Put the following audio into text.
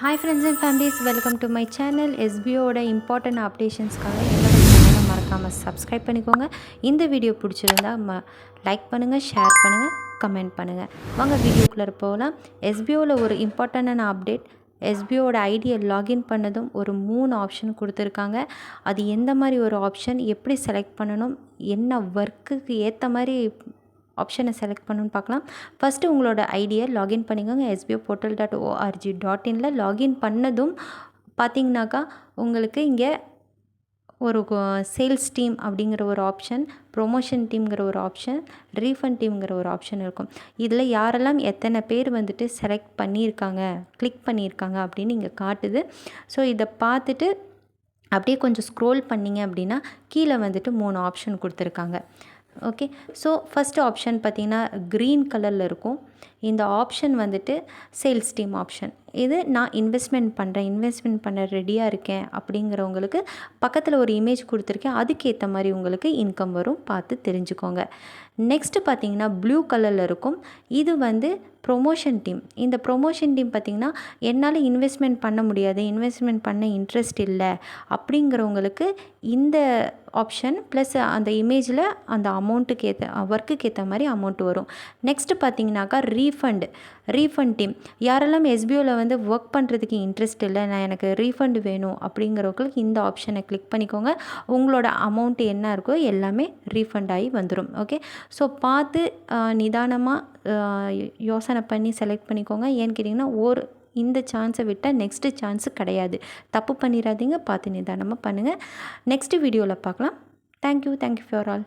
Hi friends and families welcome to my channel எஸ்பிஓட important அப்டேஷன்ஸ்க்காக என்னோட சேனலை மறக்காமல் சப்ஸ்கிரைப் பண்ணிக்கோங்க. இந்த வீடியோ பிடிச்சிருந்தா ம லைக் பண்ணுங்கள் ஷேர் பண்ணுங்கள் கமெண்ட் பண்ணுங்கள் வாங்க வீடியோக்குள்ளே போகலாம். எஸ்பிஓவில் ஒரு இம்பார்ட்டண்டான அப்டேட் எஸ்பிஓட ஐடியை லாகின் பண்ணதும் ஒரு மூணு ஆப்ஷன் கொடுத்துருக்காங்க. அது எந்த மாதிரி ஒரு ஆப்ஷன் எப்படி செலக்ட் பண்ணணும் என்ன ஒர்க்குக்கு ஏற்ற மாதிரி ஆப்ஷனை செலக்ட் பண்ணணும்னு பார்க்கலாம். ஃபஸ்ட்டு உங்களோட ஐடியை லாகின் பண்ணிக்கோங்க. SPO portal dot org dot இனில் login பண்ணதும் பார்த்தீங்கன்னாக்கா உங்களுக்கு இங்கே ஒரு சேல்ஸ் டீம் அப்படிங்கிற ஒரு ஆப்ஷன் ப்ரொமோஷன் டீம்ங்கிற ஒரு ஆப்ஷன் ரீஃபண்ட் டீம்ங்கிற ஒரு ஆப்ஷன் இருக்கும். இதில் யாரெல்லாம் எத்தனை பேர் வந்துட்டு செலக்ட் பண்ணியிருக்காங்க கிளிக் பண்ணியிருக்காங்க அப்படின்னு இங்கே காட்டுது. ஸோ இதை பார்த்துட்டு அப்படியே கொஞ்சம் ஸ்க்ரோல் பண்ணிங்க அப்படின்னா கீழே வந்துட்டு மூணு ஆப்ஷன் கொடுத்துருக்காங்க. ஓகே ஸோ ஃபஸ்ட்டு ஆப்ஷன் பார்த்திங்கன்னா க்ரீன் கலரில் இருக்கும். இந்த ஆப்ஷன் வந்துட்டு சேல்ஸ் டீம் ஆப்ஷன் இது நான் இன்வெஸ்ட்மெண்ட் பண்ணுறேன் இன்வெஸ்ட்மெண்ட் பண்ண ரெடியாக இருக்கேன் அப்படிங்கிறவங்களுக்கு பக்கத்தில் ஒரு இமேஜ் கொடுத்துருக்கேன். அதுக்கேற்ற மாதிரி உங்களுக்கு இன்கம் வரும். பார்த்து தெரிஞ்சுக்கோங்க. நெக்ஸ்ட்டு பார்த்தீங்கன்னா ப்ளூ கலரில் இருக்கும். இது வந்து ப்ரொமோஷன் டீம் இந்த ப்ரொமோஷன் டீம் பார்த்திங்கன்னா என்னால் இன்வெஸ்ட்மெண்ட் பண்ண முடியாது இன்வெஸ்ட்மெண்ட் பண்ண இன்ட்ரெஸ்ட் இல்லை அப்படிங்கிறவங்களுக்கு இந்த ஆப்ஷன் ப்ளஸ் அந்த இமேஜில் அந்த அமௌண்ட்டுக்கு ஏற்ற ஒர்க்குக்கு ஏற்ற மாதிரி அமௌண்ட் வரும். நெக்ஸ்ட்டு பார்த்தீங்கன்னாக்கா ரீஃபண்ட் ரீஃபண்ட் டீம் யாரெல்லாம் எஸ்பிஓவில் வந்து ஒர்க் பண்ணுறதுக்கு இன்ட்ரெஸ்ட் இல்லை நான் எனக்கு ரீஃபண்ட் வேணும் அப்படிங்கிறவங்களுக்கு இந்த ஆப்ஷனை கிளிக் பண்ணிக்கோங்க. உங்களோட அமௌண்ட் என்ன இருக்கோ எல்லாமே ரீஃபண்ட் ஆகி வந்துடும் ஓகே ஸோ பார்த்து நிதானமாக யோசனை பண்ணி செலக்ட் பண்ணிக்கோங்க. ஏன்னு கேட்டிங்கன்னா ஒரு இந்த சான்ஸை விட்டால் நெக்ஸ்ட்டு சான்ஸு கிடையாது. தப்பு பண்ணிடாதீங்க பார்த்து நிதானமாக பண்ணுங்கள் நெக்ஸ்ட்டு வீடியோவில் பார்க்கலாம். Thank you thank you for all